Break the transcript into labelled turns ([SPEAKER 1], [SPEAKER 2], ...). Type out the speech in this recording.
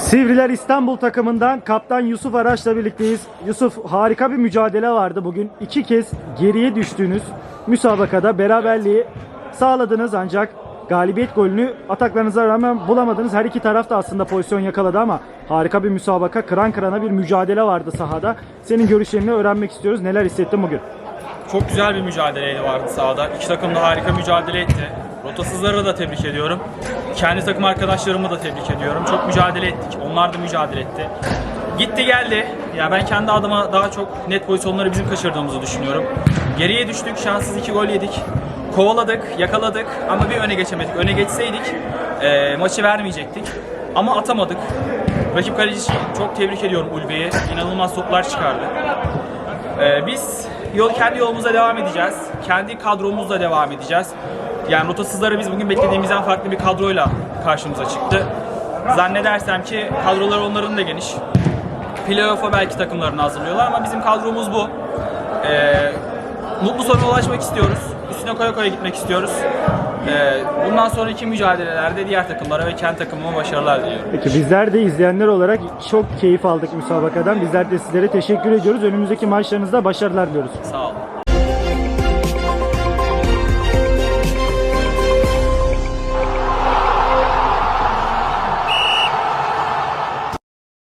[SPEAKER 1] Sivriler İstanbul takımından kaptan Yusuf Araç'la birlikteyiz. Yusuf harika bir mücadele vardı bugün. İki kez geriye düştüğünüz müsabakada beraberliği sağladınız ancak galibiyet golünü ataklarınıza rağmen bulamadınız. Her iki taraf da aslında pozisyon yakaladı ama harika bir müsabaka, kıran kırana bir mücadele vardı sahada. Senin görüşlerini öğrenmek istiyoruz. Neler hissettin bugün?
[SPEAKER 2] Çok güzel bir mücadeleydi vardı sahada. İki takım da harika mücadele etti. Rotasızları da tebrik ediyorum. Kendi takım arkadaşlarımı da tebrik ediyorum. Çok mücadele ettik. Onlar da mücadele etti. Gitti geldi. Ya ben kendi adıma daha çok net pozisyonları bizim kaçırdığımızı düşünüyorum. Geriye düştük. Şanssız iki gol yedik. Kovaladık, yakaladık ama bir öne geçemedik. Öne geçseydik eee, maçı vermeyecektik. Ama atamadık. Rakip kaleci çok tebrik ediyorum Ulve'yi. İnanılmaz toplar çıkardı. Ee, biz yol kendi yolumuza devam edeceğiz. Kendi kadromuzla devam edeceğiz. Yani rotasızları biz bugün beklediğimizden farklı bir kadroyla karşımıza çıktı. Zannedersem ki kadroları onların da geniş. Playoff'a belki takımlarını hazırlıyorlar ama bizim kadromuz bu. Ee, mutlu sona ulaşmak istiyoruz. Üstüne koya koya gitmek istiyoruz. Ee, bundan sonraki mücadelelerde diğer takımlara ve kendi takımıma başarılar diliyorum.
[SPEAKER 1] Peki bizler de izleyenler olarak çok keyif aldık müsabakadan. Bizler de sizlere teşekkür ediyoruz. Önümüzdeki maçlarınızda başarılar diliyoruz.
[SPEAKER 2] Sağ olun.